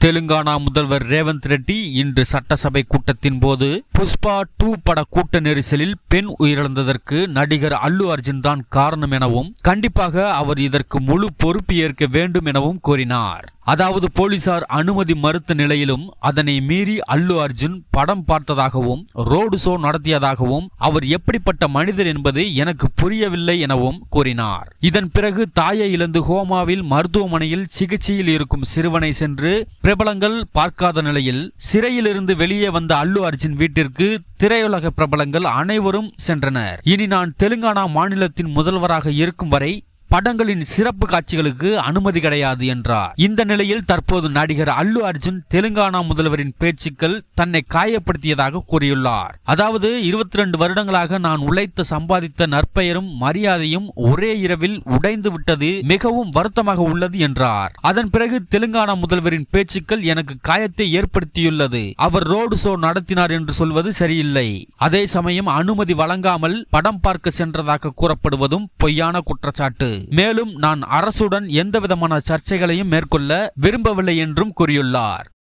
தெலுங்கானா முதல்வர் ரேவந்த் ரெட்டி இன்று சட்டசபை கூட்டத்தின் போது புஷ்பா டூ பட கூட்ட நெரிசலில் பெண் உயிரிழந்ததற்கு நடிகர் அல்லு அர்ஜுன் தான் காரணம் எனவும் கண்டிப்பாக அவர் இதற்கு முழு பொறுப்பு ஏற்க வேண்டும் எனவும் கூறினார் அதாவது போலீசார் அனுமதி மறுத்த நிலையிலும் அதனை மீறி அல்லு அர்ஜுன் படம் பார்த்ததாகவும் ரோடு ஷோ நடத்தியதாகவும் அவர் எப்படிப்பட்ட மனிதர் என்பது எனக்கு புரியவில்லை எனவும் கூறினார். இதன் பிறகு தாயை இழந்து ஹோமாவில் மருத்துவமனையில் சிகிச்சையில் இருக்கும் சிறுவனை சென்று பிரபலங்கள் பார்க்காத நிலையில் சிறையிலிருந்து வெளியே வந்த அல்லு அர்ஜுன் வீட்டிற்கு திரையுலக பிரபலங்கள் அனைவரும் சென்றனர். இனி நான் தெலுங்கானா மாநிலத்தின் முதல்வராக இருக்கும் வரை படங்களின் சிறப்பு காட்சிகளுக்கு அனுமதி கிடையாது என்றார். இந்த நிலையில் தற்போது நடிகர் அல்லு அர்ஜுன் தெலுங்கானா முதல்வரின் பேச்சுக்கள் தன்னை காயப்படுத்தியதாக கூறியுள்ளார். அதாவது இருபத்தி ரெண்டு வருடங்களாக நான் உழைத்து சம்பாதித்த நற்பெயரும் மரியாதையும் ஒரே இரவில் உடைந்து விட்டது மிகவும் வருத்தமாக உள்ளது என்றார். அதன் பிறகு தெலுங்கானா முதல்வரின் பேச்சுக்கள் எனக்கு காயத்தை ஏற்படுத்தியுள்ளது. அவர் ரோடு ஷோ நடத்தினார் என்று சொல்வது சரியில்லை. அதே சமயம் அனுமதி வழங்காமல் படம் பார்க்க சென்றதாக கூறப்படுவதும் பொய்யான குற்றச்சாட்டு. மேலும் நான் அரசுடன் எந்தவிதமான சர்ச்சைகளையும் மேற்கொள்ள விரும்பவில்லை என்றும் கூறியுள்ளார்.